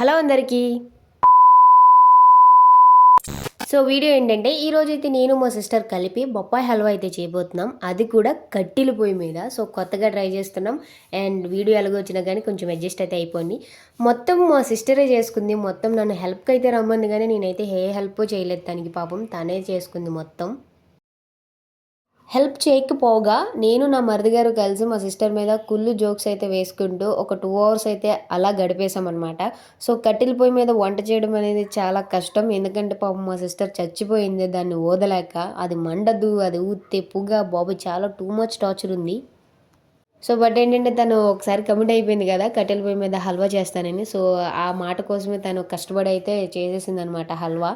Hello అందరికీ. So video ఏంటంటే ఈ అయితే నేను మా సిస్టర్ కలిపి బొప్పాయి హల్వా అయితే చేయబోతున్నాం. అది కూడా కట్టెల పొయ్యి మీద. సో కొత్తగా ట్రై చేస్తున్నాం. అండ్ వీడియో ఎలాగో వచ్చినా కానీ కొంచెం అడ్జస్ట్ అయితే అయిపోయింది. మొత్తం మా సిస్టరే చేసుకుంది. మొత్తం నన్ను హెల్ప్కి అయితే రమ్మంది కానీ నేనైతే ఏ హెల్ప్ చేయలేదు తనకి పాపం. తనే చేసుకుంది మొత్తం. హెల్ప్ చేయకపోగా నేను నా మరిది గారు కలిసి మా సిస్టర్ మీద కుళ్ళు జోక్స్ అయితే వేసుకుంటూ ఒక టూ అవర్స్ అయితే అలా గడిపేశామన్నమాట. సో కట్టెల పొయ్యి మీద వంట చేయడం అనేది చాలా కష్టం. ఎందుకంటే పాపం మా సిస్టర్ చచ్చిపోయింది దాన్ని ఓదలేక. అది మండదు అది ఊతే పుగ బాబు చాలా టూ మచ్ టార్చర్ ఉంది. సో బట్ ఏంటంటే తను ఒకసారి కమిట్ అయిపోయింది కదా కట్టెల పొయ్యి మీద హల్వా చేస్తానని. సో ఆ మాట కోసమే తను కష్టపడి అయితే చేసేసింది అనమాట హల్వా.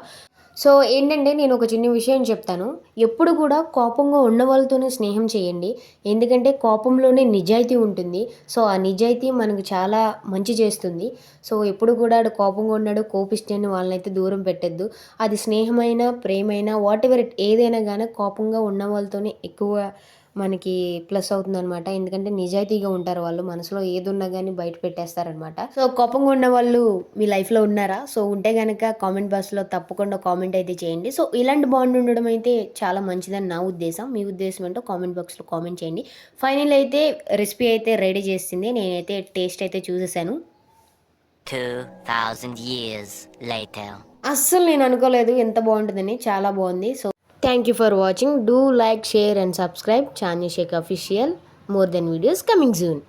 సో ఏంటంటే నేను ఒక చిన్న విషయం చెప్తాను. ఎప్పుడు కూడా కోపంగా ఉన్న వాళ్ళతోనే స్నేహం చేయండి. ఎందుకంటే కోపంలోనే నిజాయితీ ఉంటుంది. సో ఆ నిజాయితీ మనకు చాలా మంచి చేస్తుంది. సో ఎప్పుడు కూడా కోపంగా ఉన్నాడు కోపిస్తేనే వాళ్ళనైతే దూరం పెట్టద్దు. అది స్నేహమైన ప్రేమైన వాట్ ఎవర్ ఇట్ ఏదైనా కానీ కోపంగా ఉన్న వాళ్ళతోనే ఎక్కువ మనకి ప్లస్ అవుతుంది అనమాట ఎందుకంటే నిజాయితీగా ఉంటారు వాళ్ళు. మనసులో ఏది ఉన్నా కానీ బయట పెట్టేస్తారనమాట సో కోపంగా ఉన్న వాళ్ళు మీ లైఫ్లో ఉన్నారా? సో ఉంటే కనుక కామెంట్ బాక్స్లో తప్పకుండా కామెంట్ అయితే చేయండి. సో ఇలాంటి బాండ్ ఉండడం అయితే చాలా మంచిదని నా ఉద్దేశం. మీ ఉద్దేశం ఏంటో కామెంట్ బాక్స్లో కామెంట్ చేయండి. ఫైనల్ అయితే రెసిపీ అయితే రెడీ చేసింది. నేనైతే టేస్ట్ అయితే చూసేసాను. 2,000 years later. అస్సలు నేను అనుకోలేదు ఎంత బాగుంటుందని. చాలా బాగుంది. So Thank you for watching. Do like, share and subscribe. Chandrasekhar Official. More than videos coming soon.